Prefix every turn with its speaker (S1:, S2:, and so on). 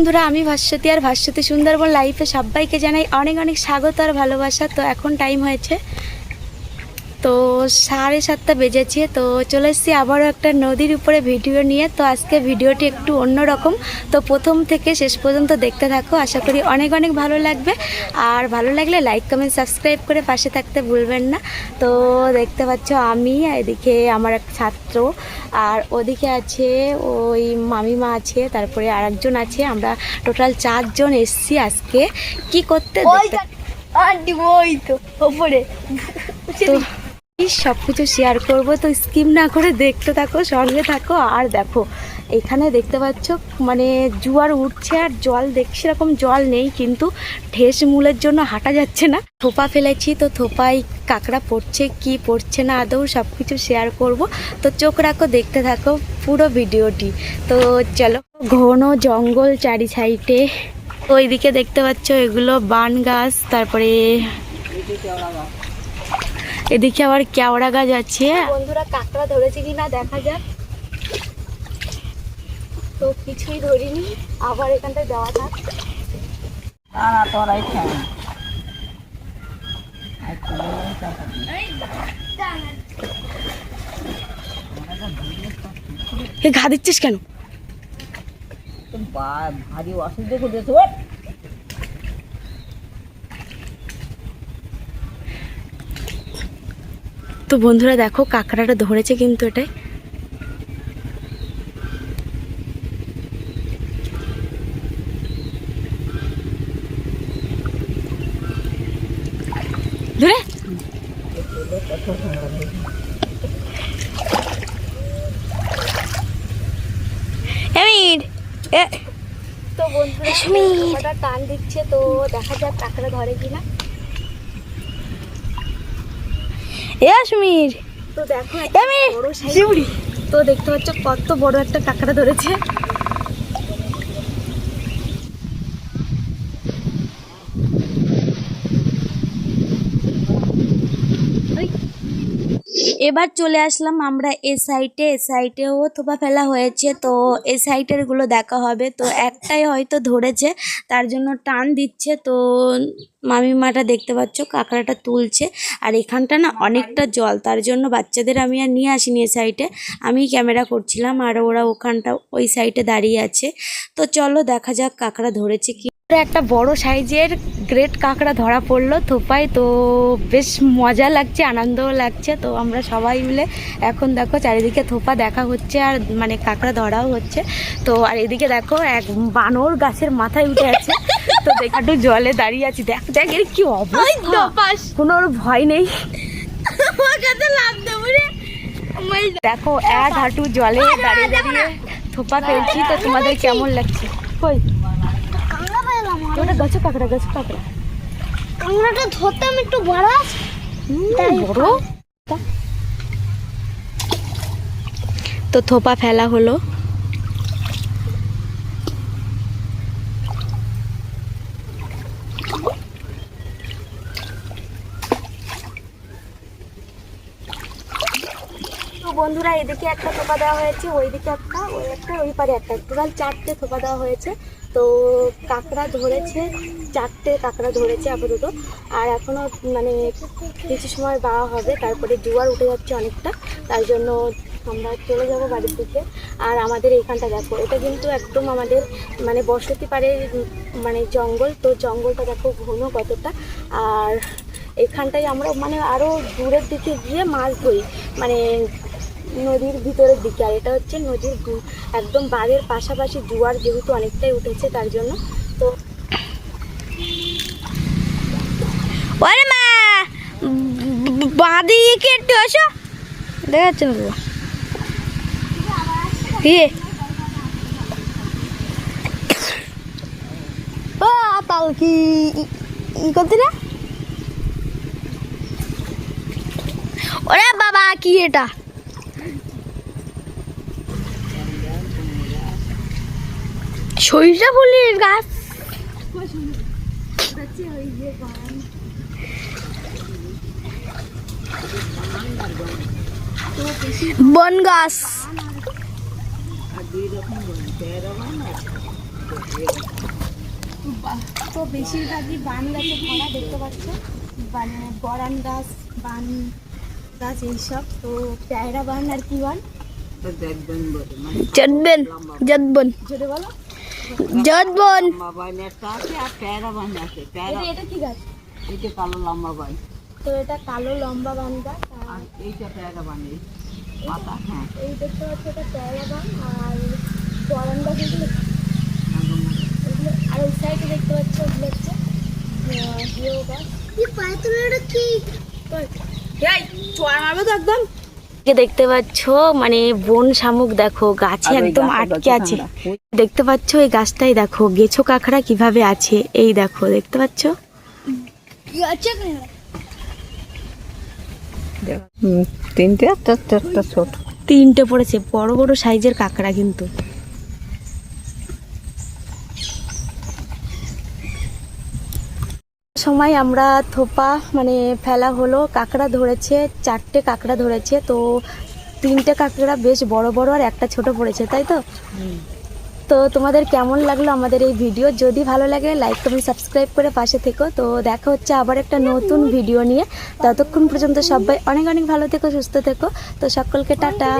S1: বন্ধুরা, আমি ভাস্বতী আর ভাস্বতী সুন্দরবন লাইফে সবাইকে জানাই অনেক অনেক স্বাগত আর ভালোবাসা। তো এখন টাইম হয়েছে তো সাড়ে সাতটা বেজেছে তো চলে এসেছি আবারও একটা নদীর উপরে ভিডিও নিয়ে। তো আজকে ভিডিওটি একটু অন্যরকম। তো প্রথম থেকে শেষ পর্যন্ত দেখতে থাকো আশা করি অনেক অনেক ভালো লাগবে। আর ভালো লাগলে লাইক কমেন্ট সাবস্ক্রাইব করে পাশে থাকতে ভুলবেন না। তো দেখতে পাচ্ছ আমি এদিকে আমার এক ছাত্র আর ওদিকে আছে ওই মামিমা আছে তারপরে আর একজন আছে। আমরা টোটাল চারজন এসছি আজকে। কি করতে দেখতে-
S2: আন্টি ওই তো ওপরে।
S1: তো সব কিছু শেয়ার করব, তো স্কিম না করে দেখতে থাকো, সঙ্গে থাকো। আর দেখো, এখানে দেখতে পাচ্ছ মানে জুয়ার উঠছে আর জল দেখ সেরকম জল নেই, কিন্তু ঠেস মূলের জন্য হাঁটা যাচ্ছে না। থোপা ফেলেছি, তো থোপায় কাঁকড়া পড়ছে, কি পড়ছে না আদৌ সব কিছু শেয়ার করব। তো চোখ রাখো, দেখতে থাকো পুরো ভিডিওটি। তো চলো, ঘন জঙ্গল চারি সাইডে ওইদিকে দেখতে পাচ্ছ, এগুলো বান গাছ, তারপরে এদিকে আবার কেওড়া গাছ আছে। বন্ধুরা কাঁকড়া ধরেছে কিনা দেখা যাক। তো কিছুই ধরিনি আবার এখানটায় দেওয়া থাক
S2: তারা তোরাই খায়
S1: ঘা দিচ্ছিস কেন?
S2: ভারী অসুবিধে করেছে
S1: তো বন্ধুরা দেখো কাঁকড়াটা ধরেছে কিন্তু এটাই ধরে। তো বন্ধুরা টান দিচ্ছে তো দেখা যাক কাঁকড়া ধরে কিনা।
S2: এ আসমির
S1: তো দেখো তো দেখতে পাচ্ছ কত বড় একটা কাঁকড়া ধরেছে। এবার চলে আসলাম আমরা এ সাইটে এ সাইটেও থোপা ফেলা হয়েছে, তো এ সাইটেরগুলো দেখা হবে। তো একটাই হয়তো ধরেছে, তার জন্য টান দিচ্ছে। তো মামিমাটা দেখতে পাচ্ছ, কাঁকড়াটা তুলছে। আর এখানটা না অনেকটা জল, তার জন্য বাচ্চাদের আমি আর নিয়ে আসিনি এ সাইডে আমি ক্যামেরা করছিলাম, আর ওরা ওখানটা, ওই সাইডে দাঁড়িয়ে আছে। তো চলো দেখা যাক কাঁকড়া ধরেছে কি একটা বড় সাইজের গ্রেট কাঁকড়া ধরা পড়ল থোপায় তো বেশ মজা লাগছে আনন্দও লাগছে। তো আমরা সবাই মিলে এখন দেখো চারিদিকে থোপা দেখা হচ্ছে আর মানে কাঁকড়া ধরাও হচ্ছে। তো আর এদিকে দেখো এক বানর গাছের মাথায় উঠে আছে। তো দেখ একটু জলে দাঁড়িয়ে আছি। দেখ দেখ এর কি অবস্থা? কোনো ভয় নেই। দেখো এক হাঁটু জলে দাঁড়িয়ে দাঁড়িয়ে থোপা ফেলছি। তো তোমাদের কেমন লাগছে? কই? ওটা গাছে কাঁকড়া গাছে কাঁকড়া।
S2: কাঁকড়াটা ধরতাম একটু বড় আছে।
S1: বড়? তো থোপা ফেলা হলো। তো বন্ধুরা এদিকে একটা থোপা দেওয়া হয়েছে ওইদিকে একটা ওই একটা ওই পারে একটা। টোটাল চারটে থোপা দেওয়া হয়েছে। তো কাঁকড়া ধরেছে চারটে কাঁকড়া ধরেছে আপাতত। আর এখনও মানে কিছু সময় বাওয়া হবে তারপরে জোয়ার উঠে যাচ্ছে অনেকটা তার জন্য আমরা চলে যাব বাড়ির দিকে। আর আমাদের এইখানটা দেখো এটা কিন্তু একদম আমাদের মানে বসতি উম, মানে জঙ্গল। তো জঙ্গলটা দেখো ঘন কতটা। আর এখানটায় আমরা মানে আরও দূরের দিকে গিয়ে মাছ ধরি। মানে নদীর ভিতরের দিকে, আর এটা হচ্ছে নদীর একদম বাঁধের পাশাপাশি জোয়ার যেহেতু অনেকটাই উঠেছে, তার জন্য তো
S2: ওরে মা! একটু ই- ওরে বাবা, কি এটা? সরিষা ফুলের গাছ বন গাছ।
S1: তো বেশিরভাগই বান গাছে ভরা দেখতে পাচ্ছ? মানে বরান গাছ বান গাছ এইসব। তো পেয়ারা বান আর কি বান?
S2: জদবন জদবন
S1: জোরে বলো।
S2: জদবন
S1: এটা এটা কি গাছ?
S3: কালো লম্বা বাই
S1: তো এটা কালো লম্বা বান গাছ আর
S3: আর এইটা পেয়ারা বানি পাতা হ্যাঁ।
S1: এই দেখতে পাচ্ছ এটা পেয়ারা বান আর বরান গাছ এগুলো আর ওই সাইডে দেখতে পাচ্ছ ওগুলো হচ্ছে হিও গাছ। দেখতে পাচ্ছ মানে বন শামুক দেখো গাছে একদম আটকে আছে। দেখতে পাচ্ছ এই গাছটাই দেখো গেছো কাঁকড়া কীভাবে আছে? এই দেখো দেখতে পাচ্ছ?
S3: তিনটে? চারটে চারটা ছোট।
S1: তিনটে পড়েছে বড় বড় সাইজের কাঁকড়া কিন্তু। সময় আমরা থোপা মানে ফেলা হলো কাঁকড়া ধরেছে চারটে কাঁকড়া ধরেছে তো তিনটে কাঁকড়া বেশ বড় বড় আর একটা ছোট পড়েছে তাই তো? তো তোমাদের কেমন লাগল আমাদের এই ভিডিও? যদি ভালো লাগে লাইক কমেন্ট সাবস্ক্রাইব করে পাশে থেকো। তো দেখা হচ্ছে আবার একটা নতুন ভিডিও নিয়ে। ততক্ষণ পর্যন্ত সবাই অনেক অনেক ভালো থেকো সুস্থ থেকো। তো সকলকে টাটা।